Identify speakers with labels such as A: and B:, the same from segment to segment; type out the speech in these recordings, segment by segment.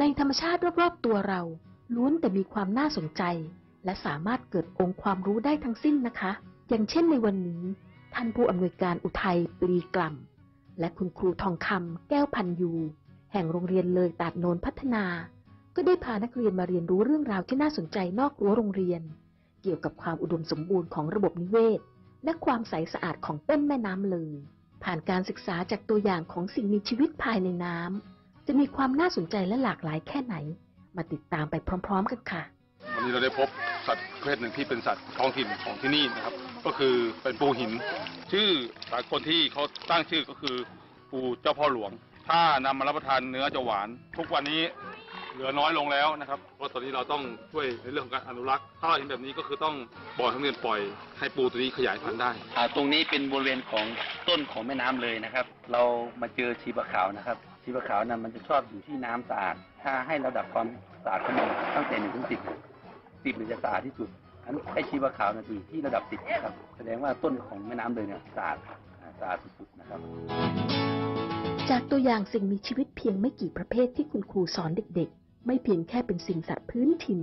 A: ในธรรมชาติรอบๆตัวเรา ล้วนแต่มีความน่าสนใจ และสามารถเกิดองค์ความรู้ได้ทั้งสิ้นนะคะ อย่างเช่นในวันนี้ ท่านผู้อำนวยการอุทัยปรีกล่ำและคุณครูทองคำแก้วพันยู แห่งโรงเรียนเลยตาดโนนพัฒนา ก็ได้พานักเรียนมาเรียนรู้เรื่องราวที่น่าสนใจนอกรั้วโรงเรียน เกี่ยวกับความอุดมสมบูรณ์ของระบบนิเวศ และความใสสะอาดของต้นแม่น้ำเลย ผ่านการศึกษาจากตัวอย่างของสิ่งมีชีวิตภายในน้ำ จะมีความน่าสนใจและหลากหลายแค่ไหน มาติดตามไปพร้อม ๆ กันค่ะ
B: วันนี้เราได้พบสัตว์ประเภทหนึ่งที่เป็นสัตว์ท้องถิ่นของที่นี่นะครับ ก็คือเป็นปูหิน ชื่อสากลที่เขาตั้งชื่อก็คือปูเจ้าพ่อหลวง ถ้านำมารับประทานเนื้อจะหวาน ทุกวันนี้เหลือน้อยลงแล้วนะครับ เพราะตอนนี้เราต้องช่วยในเรื่องของการอนุรักษ์ ถ้าเราเห็นแบบนี้ก็คือต้องบ่อทั้งเรียนปล่อยให้ปูตัวนี้ขยายพันธุ์ได้
C: อ่าตรงนี้เป็นบริเวณของต้นของแม่น้ำเลยนะครับ เรามาเจอชีบะขาวนะครับ ชีบะขาวนั้นมันจะชอบอยู่ที่น้ำสะอาด ถ้าให้ระดับความสะอาดของมันตั้งแต่หนึ่งถึงสิบสิบมันจะสะอาดที่สุดอันไอชีบะขาวนะอยู่ที่ระดับสิบครับ แสดงว่าต้นของแม่น้ำเลยเนี่ยสะอาดสะอาดสุดๆนะครับ
A: จากตัวอย่างสิ่งมีชีวิตเพียงไม่กี่ประเภทที่คุณครูสอนเด็ก ๆ ไม่เพียงแค่เป็นสิ่งสัตว์พื้นถิ่น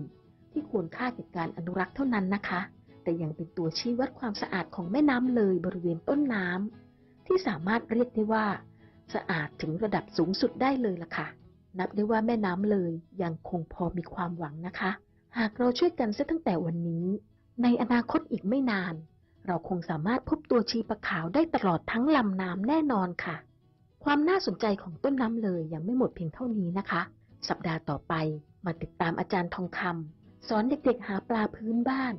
A: ที่ควรค่าแก่การอนุรักษ์เท่านั้นนะคะ แต่ยังเป็นตัวชี้วัดความสะอาดของแม่น้ำเลยบริเวณต้นน้ำที่สามารถเรียกได้ว่า สะอาดถึงระดับสูงสุดได้เลยล่ะค่ะ นับได้ว่าแม่น้ำเลยยังคงพอมีความหวังนะคะ หากเราช่วยกันเสียตั้งแต่วันนี้ ในอนาคตอีกไม่นาน เราคงสามารถพบตัวชีปะขาวได้ตลอดทั้งลำน้ำแน่นอนค่ะ ความน่าสนใจของต้นน้ำเลยยังไม่หมดเพียงเท่านี้นะคะ สัปดาห์ต่อไปมาติดตามอาจารย์ทองคำสอนเด็กๆหาปลาพื้นบ้าน